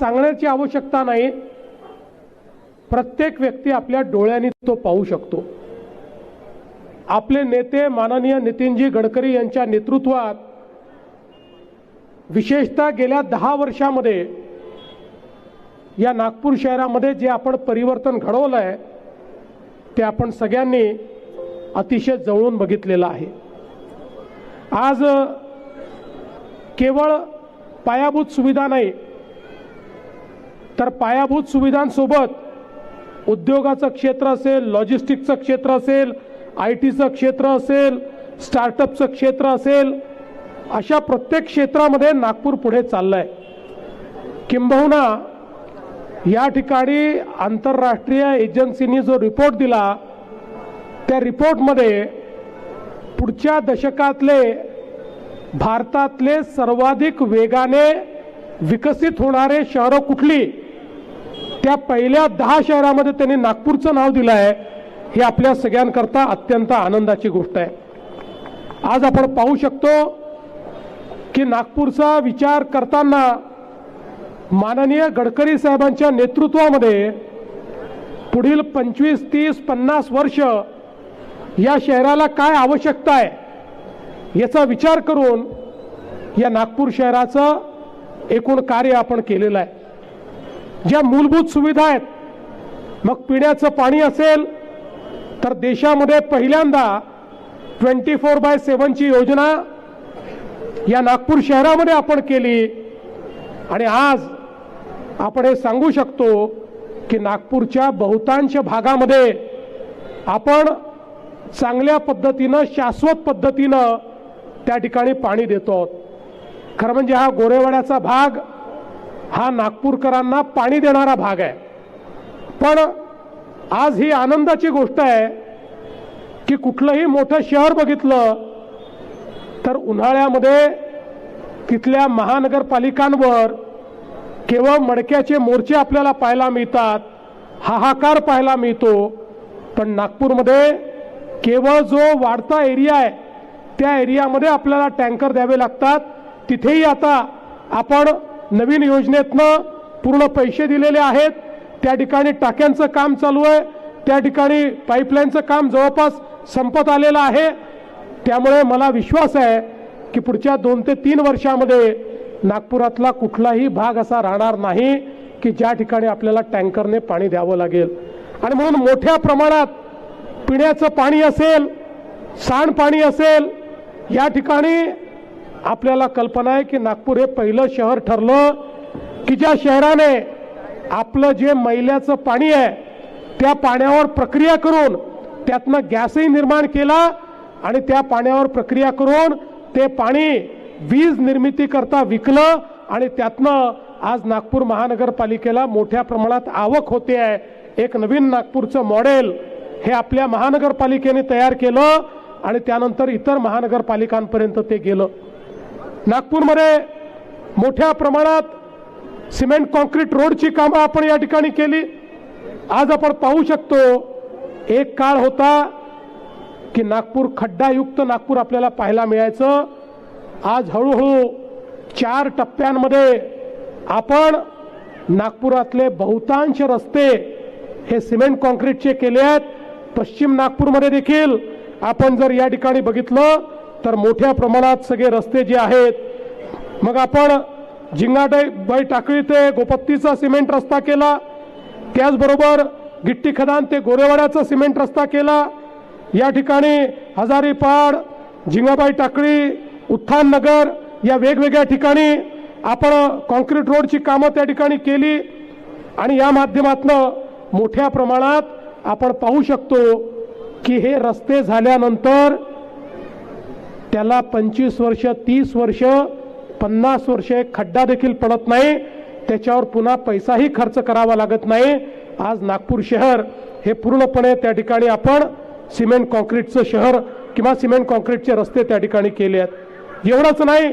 सांगण्याची आवश्यकता नाही. प्रत्येक व्यक्ती आपल्या डोळ्यांनी तो पाहू शकतो. आपले नेते माननीय नितीनजी गडकरी यांच्या नेतृत्वात विशेषतः गेल्या दहा वर्षामध्ये या नागपूर शहरामध्ये जे आपण परिवर्तन घडवलं आहे ते आपण सगळ्यांनी अतिशय जवळून बघितलेलं आहे. आज केवळ पायाभूत सुविधा नाही तर पायाभूत सुविधांसोबत उद्योगाचं क्षेत्र असेल लॉजिस्टिकचं क्षेत्र असेल आय टीचं क्षेत्र असेल स्टार्टअपचं क्षेत्र असेल अशा प्रत्येक क्षेत्रामध्ये नागपूर पुढे चाललं आहे किंबहुना या ठिकाणी आंतरराष्ट्रीय एजन्सीनी जो रिपोर्ट दिला त्या रिपोर्टमध्ये पुढच्या दशकातले भारतातले सर्वाधिक वेगाने विकसित होणारे शहरं कुठली? त्या पहिल्या दहा शहरामध्ये त्यांनी नागपूरचं नाव दिलं आहे ही आपल्या सगळ्यांकरता अत्यंत आनंदाची गोष्ट आहे. आज आपण पाहू शकतो की नागपूरचा विचार करताना माननीय गडकरी साहेबांच्या नेतृत्वामध्ये पुढील पंचवीस तीस पन्नास वर्ष या शहराला काय आवश्यकता आहे याचा विचार करून या नागपूर शहराचं एकूण कार्य आपण केलेलं आहे. ज्या मूलभूत सुविधा आहेत मग पिण्याचं पाणी असेल तर देशामध्ये पहिल्यांदा ट्वेंटी फोर बाय सेवनची योजना या नागपूर शहरामध्ये आपण केली. आणि आज आपण हे सांगू शकतो की नागपूरच्या बहुतांश भागामध्ये आपण चांगल्या पद्धतीनं शाश्वत पद्धतीनं त्या ठिकाणी पाणी देतो. आहोत खरं म्हणजे हा गोरेवाड्याचा भाग हा नागपूरकरांना पाणी देणारा भाग आहे. पण आज ही आनंदाची गोष्ट आहे की कुठलंही मोठं शहर बघितलं तर उन्हाळ्यामध्ये तिथल्या महानगरपालिकांवर केवळ मडक्याचे मोर्चे आपल्याला पाहायला मिळतात हाहाकार पाहायला मिळतो पण नागपूरमध्ये केवळ जो वाढता एरिया आहे त्या एरियामध्ये आपल्याला टँकर द्यावे लागतात. तिथेही आता आपण नवीन योजनेतनं पूर्ण पैसे दिलेले आहेत. त्या ठिकाणी टाक्यांचं काम चालू आहे. त्या ठिकाणी पाईपलाईनचं काम जवळपास संपत आलेलं आहे. त्यामुळे मला विश्वास आहे की पुढच्या दोन ते तीन वर्षामध्ये नागपुरातला कुठलाही भाग असा राहणार नाही की ज्या ठिकाणी आपल्याला टँकरने पाणी द्यावं लागेल. आणि म्हणून मोठ्या प्रमाणात पिण्याचं पाणी असेल सांडपाणी असेल या ठिकाणी आपल्याला कल्पना आहे की नागपूर हे पहिलं शहर ठरलं की ज्या शहराने आपलं जे मैल्याचं पाणी आहे त्या पाण्यावर प्रक्रिया करून त्यातनं गॅसही निर्माण केला आणि त्या पाण्यावर प्रक्रिया करून ते पाणी वीज निर्मिती करता विकलं आणि त्यातनं आज नागपूर महानगरपालिकेला मोठ्या प्रमाणात आवक होते आहे. एक नवीन नागपूरचं मॉडेल हे आपल्या महानगरपालिकेने तयार केलं आणि त्यानंतर इतर महानगरपालिकांपर्यंत ते गेलं. नागपूरमध्ये मोठ्या प्रमाणात सिमेंट कॉन्क्रीट रोडची कामं आपण या ठिकाणी केली. आज आपण पाहू शकतो एक काळ होता की नागपूर खड्डायुक्त नागपूर आपल्याला पाहायला मिळायचं. आज हळूहळू चार टप्प्यांमध्ये आपण नागपुरातले बहुतांश रस्ते हे सिमेंट कॉन्क्रीटचे केले आहेत. पश्चिम नागपूरमध्ये देखील आपण जर या ठिकाणी बघितलं तर मोठ्या प्रमाणात सगळे रस्ते जे आहेत मग आपण झिंगाटाई टाकळी ते गोपत्तीचा सिमेंट रस्ता केला. त्याचबरोबर गिट्टी खदान ते गोरेवाड्याचा सिमेंट रस्ता केला. या ठिकाणी हजारीपाड झिंगाबाई टाकळी उत्थान नगर या वेगवेगळ्या ठिकाणी आपण कॉन्क्रीट रोडची कामं त्या ठिकाणी केली. आणि या माध्यमातनं मोठ्या प्रमाणात आपण पाहू शकतो की हे रस्ते झाल्यानंतर त्याला पंचवीस वर्ष तीस वर्ष पन्नास वर्ष एक खड्डा देखील पडत नाही. त्याच्यावर पुन्हा पैसाही खर्च करावा लागत नाही. आज नागपूर शहर हे पूर्णपणे त्या ठिकाणी आपण सिमेंट कॉन्क्रीटचं शहर किंवा सिमेंट कॉन्क्रीटचे रस्ते त्या ठिकाणी केले आहेत. एवढंच नाही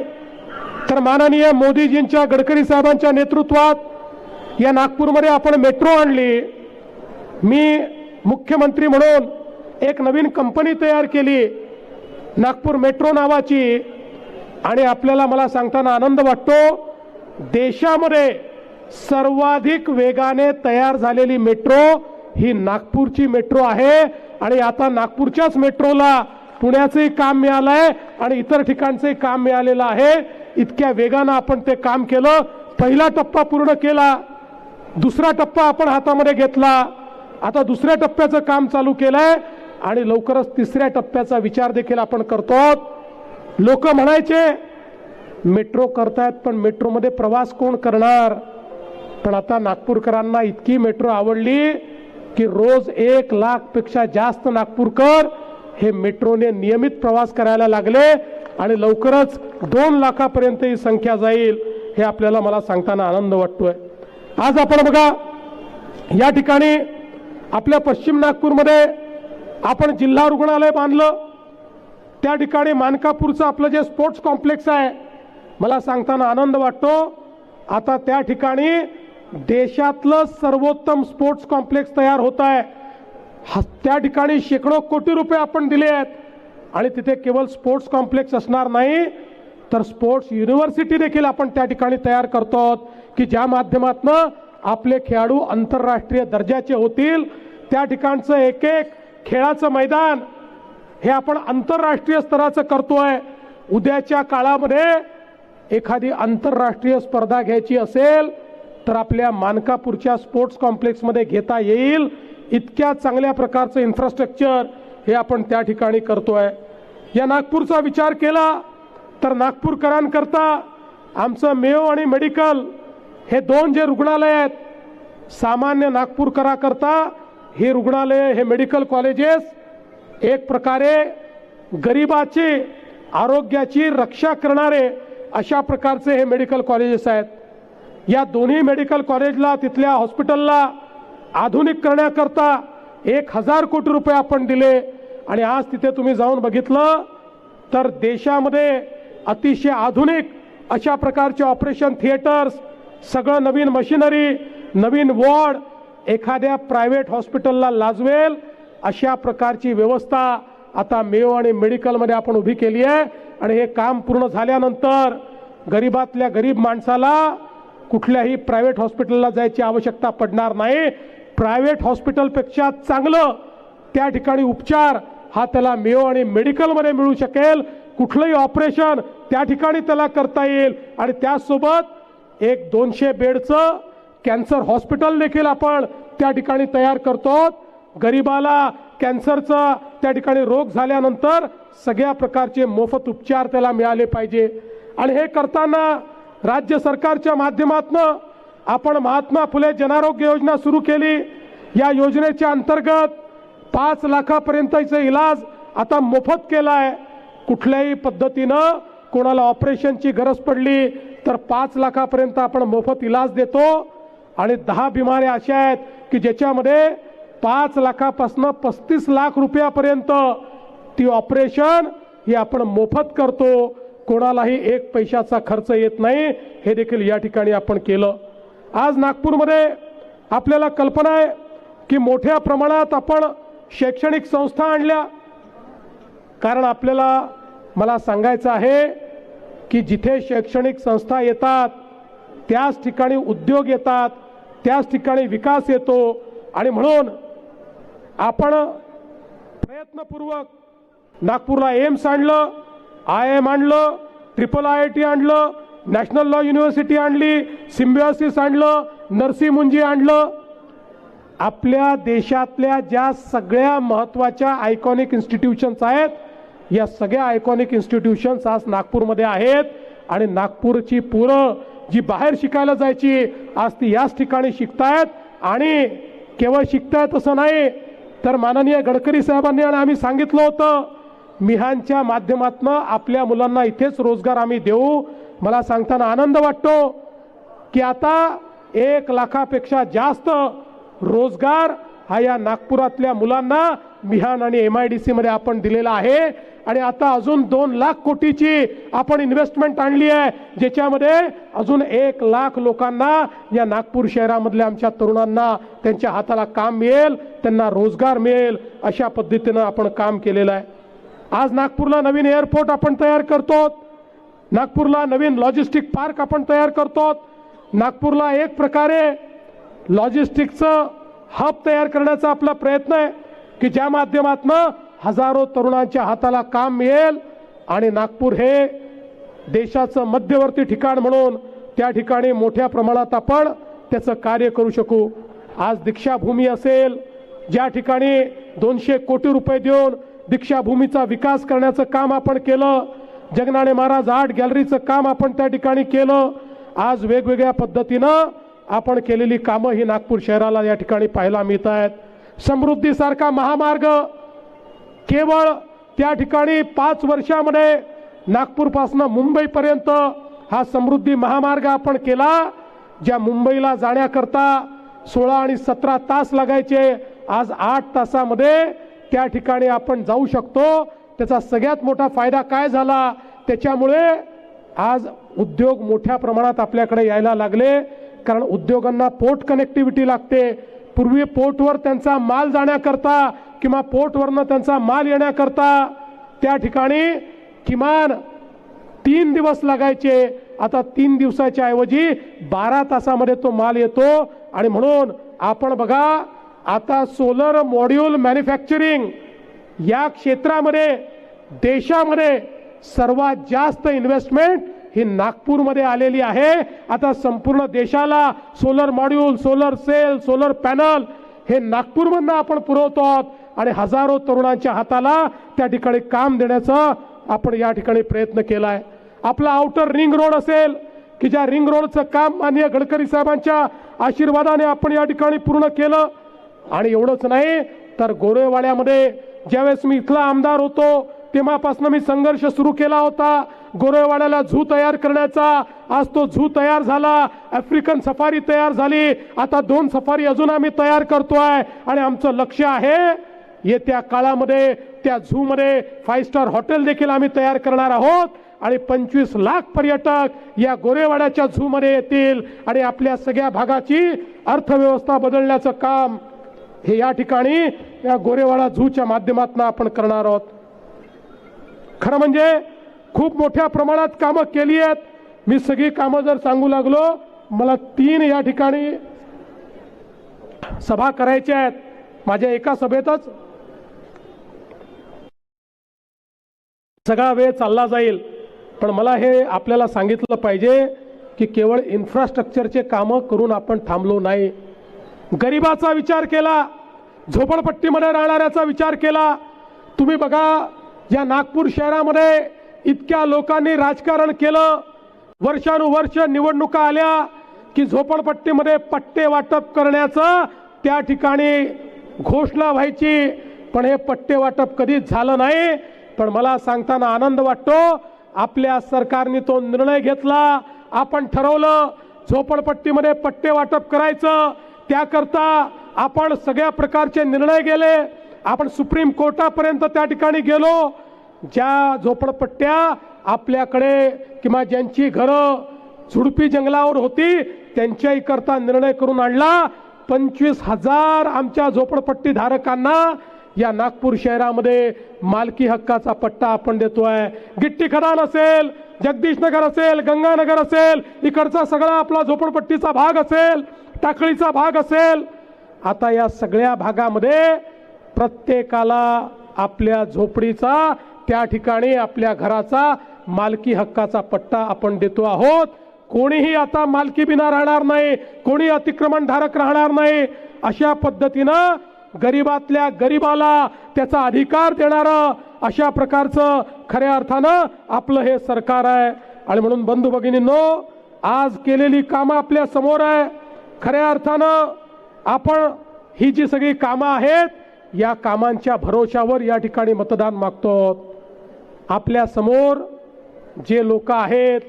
तर माननीय मोदीजींच्या गडकरी साहेबांच्या नेतृत्वात या नागपूरमध्ये आपण मेट्रो आणली. मी मुख्यमंत्री म्हणून एक नवीन कंपनी तयार केली. नागपूर मेट्रो नावाची. आणि आपल्याला मला सांगताना आनंद वाटतो देशामध्ये सर्वाधिक वेगाने तयार झालेली मेट्रो ही नागपूरची मेट्रो आहे. आणि आता नागपूरच्याच मेट्रोला पुण्याचंही काम मिळालं आहे आणि इतर ठिकाणचंही काम मिळालेलं आहे. इतक्या वेगानं आपण ते काम केलं. पहिला टप्पा पूर्ण केला. दुसरा टप्पा आपण हातामध्ये घेतला. आता दुसऱ्या टप्प्याचं काम चालू केलं आहे आणि लवकरच तिसऱ्या टप्प्याचा विचार देखील आपण करतो लोक म्हणायचे मेट्रो करतायत पण मेट्रोमध्ये प्रवास कोण करणार? पण आता नागपूरकरांना इतकी मेट्रो आवडली की रोज एक लाखपेक्षा जास्त नागपूरकर हे मेट्रोने नियमित प्रवास करायला लागले आणि लवकरच दोन लाखापर्यंत ही संख्या जाईल हे आपल्याला मला सांगताना आनंद वाटतोय. आज आपण बघा या ठिकाणी आपल्या पश्चिम नागपूरमध्ये आपण जिल्हा रुग्णालय बांधलं. त्या ठिकाणी मानकापूरचं आपलं जे स्पोर्ट्स कॉम्प्लेक्स आहे मला सांगताना आनंद वाटतो. आता त्या ठिकाणी देशातलं सर्वोत्तम स्पोर्ट्स कॉम्प्लेक्स तयार होत आहे. त्या ठिकाणी शेकडो कोटी रुपये आपण दिले आहेत. आणि तिथे केवळ स्पोर्ट्स कॉम्प्लेक्स असणार नाही तर स्पोर्ट्स युनिव्हर्सिटी देखील आपण त्या ठिकाणी तयार करतो आहोत की ज्या माध्यमातनं आपले खेळाडू आंतरराष्ट्रीय दर्जाचे होतील. त्या ठिकाणचं एक एक खेळाचं मैदान हे आपण आंतरराष्ट्रीय स्तराचं करतोय. उद्याच्या काळामध्ये एखादी आंतरराष्ट्रीय स्पर्धा घ्यायची असेल तर आपल्या मानकापूरच्या स्पोर्ट्स कॉम्प्लेक्समध्ये घेता येईल. इतक्या चांगल्या प्रकारचं इन्फ्रास्ट्रक्चर हे आपण त्या ठिकाणी करतोय. या नागपूरचा विचार केला तर नागपूरकरांकरता आमचं मेयो आणि मेडिकल हे दोन जे रुग्णालय आहेत सामान्य नागपूरकराकरता हे रुग्णालय हे मेडिकल कॉलेजेस एक प्रकारे गरिबाची आरोग्याची रक्षा करणारे अशा प्रकारचे हे मेडिकल कॉलेजेस आहेत. या दोन्ही मेडिकल कॉलेजला तिथल्या हॉस्पिटलला आधुनिक करण्याकरता एक हजार कोटी रुपये आपण दिले आणि आज तिथे तुम्ही जाऊन बघितलं तर देशामध्ये अतिशय आधुनिक अशा प्रकारचे ऑपरेशन थिएटर्स सगळं नवीन मशिनरी नवीन वॉर्ड एखाद्या प्रायव्हेट हॉस्पिटलला लाजवेल अशा प्रकारची व्यवस्था आता मेव आणि मेडिकलमध्ये आपण उभी केली आहे. आणि हे काम पूर्ण झाल्यानंतर गरीबातल्या गरीब माणसाला कुठल्याही प्रायव्हेट हॉस्पिटलला जायची आवश्यकता पडणार नाही. प्रायव्हेट हॉस्पिटलपेक्षा चांगलं त्या ठिकाणी उपचार हा त्याला मेव आणि मेडिकलमध्ये मिळू शकेल. कुठलंही ऑपरेशन त्या ठिकाणी त्याला करता येईल. आणि त्यासोबत एक दोनशे बेडचं कॅन्सर हॉस्पिटल देखील आपण त्या ठिकाणी तयार करतो. गरिबाला कॅन्सरचा त्या ठिकाणी रोग झाल्यानंतर सगळ्या प्रकारचे मोफत उपचार त्याला मिळाले पाहिजे. आणि हे करताना राज्य सरकारच्या माध्यमातनं आपण महात्मा फुले जनारोग्य योजना सुरू केली. या योजनेच्या अंतर्गत पाच लाखापर्यंतचा इलाज आता मोफत केला आहे कुठल्याही पद्धतीनं कोणाला ऑपरेशनची गरज पडली तर पाच लाखापर्यंत आपण मोफत इलाज देतो. आणि दहा बिमाऱ्या अशा आहेत की ज्याच्यामध्ये पाच लाखापासून पस्तीस लाख रुपयापर्यंत ती ऑपरेशन ही आपण मोफत करतो. कोणालाही एक पैशाचा खर्च येत नाही. हे देखील या ठिकाणी आपण केलं. आज नागपूरमध्ये आपल्याला कल्पना आहे की मोठ्या प्रमाणात आपण शैक्षणिक संस्था आणल्या. कारण आपल्याला मला सांगायचं आहे की जिथे शैक्षणिक संस्था येतात त्याच ठिकाणी उद्योग येतात त्याच ठिकाणी विकास येतो आणि म्हणून आपण प्रयत्नपूर्वक नागपूरला एम्स आणलं आय एम आणलं ट्रिपल आय आय टी आणलं नॅशनल लॉ युनिव्हर्सिटी आणली सिम्बिओसिस आणलं नरसी मुंजी आणलं. आपल्या देशातल्या ज्या सगळ्या महत्त्वाच्या आयकॉनिक इन्स्टिट्यूशन्स आहेत या सगळ्या आयकॉनिक इन्स्टिट्यूशन्स आज नागपूरमध्ये आहेत आणि नागपूरची पुरं जी बाहेर शिकायला जायची आज ती याच ठिकाणी शिकतायत आणि केवळ शिकतायत असं नाही तर माननीय गडकरी साहेबांनी आणि आम्ही सांगितलं होतं मिहानच्या माध्यमातनं आपल्या मुलांना इथेच रोजगार आम्ही देऊ. मला सांगताना आनंद वाटतो की आता एक लाखापेक्षा जास्त रोजगार हा या नागपुरातल्या मुलांना मिहान आणि एम आय डी सीमध्ये आपण दिलेला आहे. आणि आता अजून दोन लाख कोटीची आपण इन्व्हेस्टमेंट आणली आहे. ज्याच्यामध्ये अजून एक लाख लोकांना या नागपूर शहरामधल्या आमच्या तरुणांना त्यांच्या हाताला काम मिळेल त्यांना रोजगार मिळेल अशा पद्धतीनं आपण काम केलेलं आहे. आज नागपूरला नवीन एअरपोर्ट आपण तयार करतो. नागपूरला नवीन लॉजिस्टिक पार्क आपण तयार करतो. नागपूरला एक प्रकारे लॉजिस्टिकचं हब तयार करण्याचा आपला प्रयत्न आहे. की ज्या माध्यमातनं हजारो तरुणांच्या हाताला काम मिळेल आणि नागपूर हे देशाचं मध्यवर्ती ठिकाण म्हणून त्या ठिकाणी मोठ्या प्रमाणात आपण त्याचं कार्य करू शकू. आज दीक्षाभूमी असेल ज्या ठिकाणी दोनशे कोटी रुपये देऊन दीक्षाभूमीचा विकास करण्याचं काम आपण केलं जगनाणे महाराज आर्ट गॅलरीचं काम आपण त्या ठिकाणी केलं आज वेगवेगळ्या पद्धतीनं आपण केलेली कामं ही नागपूर शहराला या ठिकाणी पाहायला मिळत आहेत समृद्धीसारखा महामार्ग केवळ त्या ठिकाणी पाच वर्षामध्ये नागपूरपासून मुंबईपर्यंत हा समृद्धी महामार्ग आपण केला ज्या मुंबईला जाण्याकरता सोळा आणि सतरा तास लागायचे. आज आठ तासामध्ये त्या ठिकाणी आपण जाऊ शकतो. त्याचा सगळ्यात मोठा फायदा काय झाला? त्याच्यामुळे आज उद्योग मोठ्या प्रमाणात आपल्याकडे यायला लागले. कारण उद्योगांना पोर्ट कनेक्टिव्हिटी लागते. पूर्वी पोर्टवर त्यांचा माल जाण्याकरता किंवा पोर्टवरनं त्यांचा माल येण्याकरता त्या ठिकाणी किमान तीन दिवस लागायचे. आता तीन दिवसाच्या ऐवजी बारा तासामध्ये तो माल येतो. आणि म्हणून आपण बघा आता सोलर मॉड्यूल मॅन्युफॅक्चरिंग या क्षेत्रामध्ये देशामध्ये सर्वात जास्त इन्व्हेस्टमेंट ही नागपूरमध्ये आलेली आहे. आता संपूर्ण देशाला solar module solar cell solar panel हे नागपूरमधनं आपण पुरवतो आहोत. आणि हजारो तरुणांच्या हाताला त्या ठिकाणी काम देण्याचं आपण या ठिकाणी प्रयत्न केला आहे आपला आउटर रिंग रोड असेल की ज्या रिंग रोडचं काम माननीय गडकरी साहेबांच्या आशीर्वादाने आपण या ठिकाणी पूर्ण केलं. आणि एवढंच नाही तर गोरेवाड्यामध्ये ज्यावेळेस मी इथला आमदार होतो तेव्हापासून मी संघर्ष सुरू केला होता. गोरेवाड्याला झू तयार करण्याचा आज तो झू तयार झाला आफ्रिकन सफारी तयार झाली आता दोन सफारी अजून आम्ही तयार करतोय. आणि आमचं लक्ष आहे येत्या काळामध्ये त्या झूमध्ये फाईव्ह स्टार हॉटेल देखील आम्ही तयार करणार आहोत. आणि पंचवीस लाख पर्यटक या गोरेवाड्याच्या झूमध्ये येतील. आणि आपल्या सगळ्या भागाची अर्थव्यवस्था बदलण्याचं काम हे या ठिकाणी या गोरेवाडा झूच्या माध्यमातून आपण करणार आहोत. खरं म्हणजे खूप मोठ्या प्रमाणात कामं केली आहेत. मी सगळी कामं जर सांगू लागलो मला तीन या ठिकाणी सभा करायच्या आहेत. माझ्या एका सभेतच सगळा वेळ चालला जाईल. पण मला हे आपल्याला सांगितलं पाहिजे की केवळ इन्फ्रास्ट्रक्चरचे कामं करून आपण थांबलो नाही. गरिबाचा विचार केला झोपडपट्टीमध्ये राहणाऱ्याचा विचार केला. तुम्ही बघा या नागपूर शहरामध्ये इतक्या लोकांनी राजकारण केलं. वर्षानुवर्ष निवडणुका आल्या की झोपडपट्टीमध्ये पट्टे वाटप करण्याचं त्या ठिकाणी घोषणा व्हायची. पण हे पट्टे वाटप कधीच झालं नाही. पण मला सांगताना आनंद वाटतो. आपल्या सरकारने तो निर्णय घेतला. आपण ठरवलं झोपडपट्टीमध्ये पट्टे वाटप करायचं. त्याकरता आपण सगळ्या प्रकारचे निर्णय गेले. आपण सुप्रीम कोर्टापर्यंत त्या ठिकाणी गेलो. ज्या झोपडपट्ट्या आपल्याकडे किंवा ज्यांची घरं झुडपी जंगलावर होती त्यांच्याहीकरता निर्णय करून आणला. पंचवीस हजार आमच्या झोपडपट्टी धारकांना या नागपूर शहरामध्ये मालकी हक्काचा पट्टा आपण देतोय. गिट्टी खदान असेल जगदीशनगर असेल गंगानगर असेल इकडचा सगळा आपला झोपडपट्टीचा भाग असेल टाकळीचा भाग असेल. आता या सगळ्या भागामध्ये प्रत्येकाला आपल्या झोपडीचा त्या ठिकाणी आपल्या घराचा मालकी हक्काचा पट्टा आपण देतो आहोत. कोणीही आता मालकी बिना राहणार नाही कोणी अतिक्रमणधारक राहणार नाही. अशा पद्धतीनं गरिबातल्या गरिबाला त्याचा अधिकार देणारं अशा प्रकारचं खऱ्या अर्थानं आपलं हे सरकार आहे. आणि म्हणून बंधू भगिनींनो आज केलेली कामं आपल्यासमोर आहे. खऱ्या अर्थानं आपण ही जी सगळी कामं आहेत या कामांच्या भरोशावर या ठिकाणी मतदान मागतो आपल्यासमोर जे लोक आहेत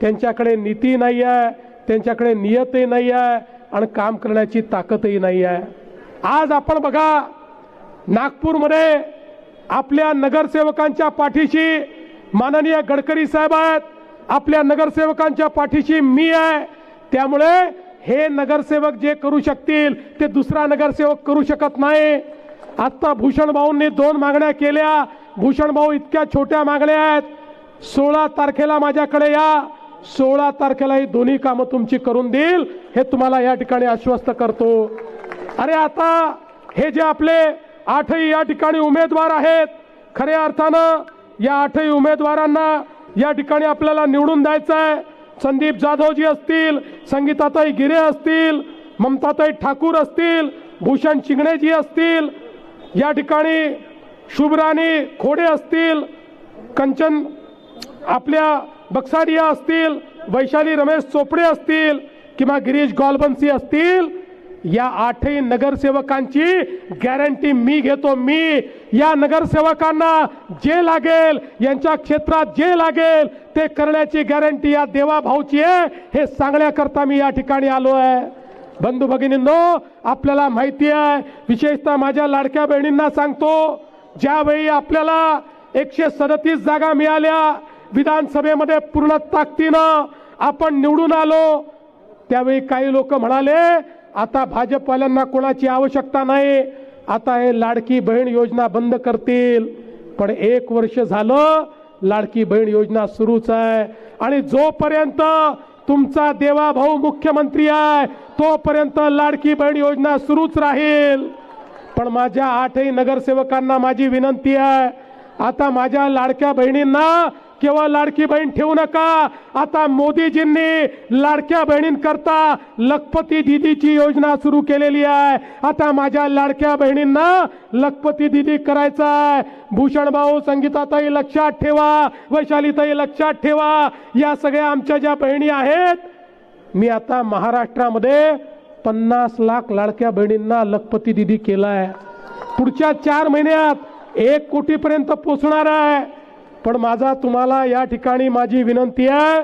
त्यांच्याकडे नीती नाही आहे त्यांच्याकडे नियतही नाही आहे आणि काम करण्याची ताकदही नाही आहे आज आपण बघा नागपूरमध्ये आपल्या नगरसेवकांच्या पाठीशी माननीय गडकरी साहेब आहेत. आपल्या नगरसेवकांच्या पाठीशी मी आहे. त्यामुळे हे नगरसेवक जे करू शकतील ते दुसरा नगरसेवक करू शकत नाही. आत्ता भूषण भाऊंनी दोन मागण्या केल्या. भूषण भाऊ इतक्या छोट्या मागण्या आहेत. सोळा तारखेला माझ्याकडे या. सोळा तारखेला ही दोन्ही कामं तुमची करून देईल. हे तुम्हाला या ठिकाणी आश्वस्त करतो. अरे आता हे जे आपले आठही या ठिकाणी उमेदवार आहेत खऱ्या अर्थानं या आठही उमेदवारांना या ठिकाणी आपल्याला निवडून द्यायचं आहे संदीप जाधवजी असतील संगीताताई गिरे असतील ममताताई ठाकूर असतील भूषण चिंगणेजी असतील या ठिकाणी शुभराणी खोडे असतील कंचन आपल्या बक्साडिया असतील वैशाली रमेश चोपडे असतील किंवा गिरीश गॉलबन्सी असतील या आठही नगरसेवकांची गॅरंटी मी घेतो मी. या नगरसेवकांना जे लागेल यांच्या क्षेत्रात जे लागेल ते करण्याची गॅरंटी या देवा भाऊची आहे. हे सांगण्याकरता मी या ठिकाणी आलो आहे. बंधू भगिनींनो आपल्याला माहिती आहे विशेषतः माझ्या लाडक्या बहिणींना सांगतो ज्यावेळी आपल्याला एकशे सदतीस जागा मिळाल्या विधानसभेमध्ये पूर्ण ताकदीनं आपण निवडून आलो त्यावेळी काही लोक म्हणाले आता भाजपवाल्यांना कोणाची आवश्यकता नाही आता हे लाडकी बहीण योजना बंद करतील. पण एक वर्ष झालं लाडकी बहीण योजना सुरूच आहे. आणि जोपर्यंत तुमचा देवा भाऊ मुख्यमंत्री आहे तोपर्यंत लाडकी बहीण योजना सुरूच राहील. पण माझ्या आठही नगरसेवकांना माझी विनंती आहे. आता माझ्या लाडक्या बहिणींना केवळ लाडकी बहीण ठेवू नका. आता मोदीजींनी लाडक्या बहिणींकरता लखपती दिदीची योजना सुरू केलेली आहे. आता माझ्या लाडक्या बहिणींना लखपती दिदी करायचं आहे. भूषण भाऊ संगीतातही लक्षात ठेवा वैशालीतही लक्षात ठेवा. या सगळ्या आमच्या ज्या बहिणी आहेत मी आता महाराष्ट्रामध्ये पन्नास लाख लाडक्या बहिणींना लखपती दिदी आहे पुढच्या चार महिन्यात एक कोटीपर्यंत पोचणार आहे. पण माझा तुम्हाला या ठिकाणी माझी विनंती आहे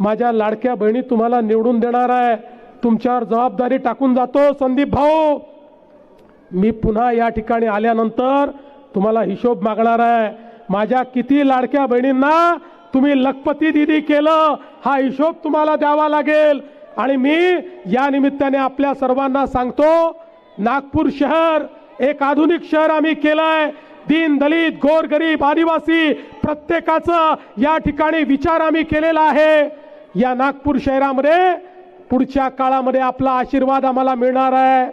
माझ्या लाडक्या बहिणी तुम्हाला निवडून देणार आहे. तुमच्यावर जबाबदारी टाकून जातो संदीप भाऊ. मी पुन्हा या ठिकाणी आल्यानंतर तुम्हाला हिशोब मागणार आहे. माझ्या किती लाडक्या बहिणींना तुम्ही लखपती दिदी केलं हा हिशोब तुम्हाला द्यावा लागेल. आणि मी या निमित्ताने आपल्या सर्वांना सांगतो नागपूर शहर एक आधुनिक शहर आम्ही केलंय. दीन दलित गोर गरीब आदिवासी प्रत्येकाचं या ठिकाणी विचार आम्ही केलेला आहे. या नागपूर शहरामध्ये पुढच्या काळामध्ये आपला आशीर्वाद आम्हाला मिळणार आहे.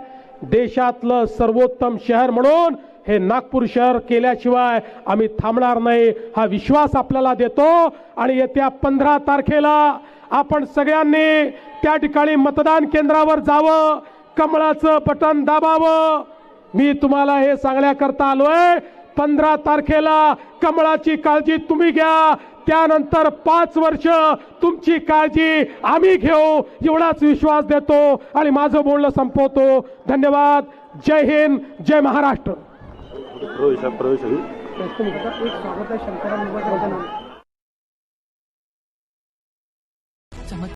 देशातलं सर्वोत्तम शहर म्हणून हे नागपूर शहर केल्याशिवाय आम्ही थांबणार नाही. हा विश्वास आपल्याला देतो आणि येत्या पंधरा तारखेला आपण सगळ्यांनी त्या ठिकाणी मतदान केंद्रावर जावं कमळाचं बटन दाबावं. मी तुम्हाला हे सांगण्याकरता आलोय पंधरा तारखेला कमळाची काळजी तुम्ही घ्या. त्यानंतर पाच वर्ष तुमची काळजी आम्ही घेऊ एवढाच विश्वास देतो आणि माझं बोलणं संपवतो. धन्यवाद. जय हिंद जय महाराष्ट्र.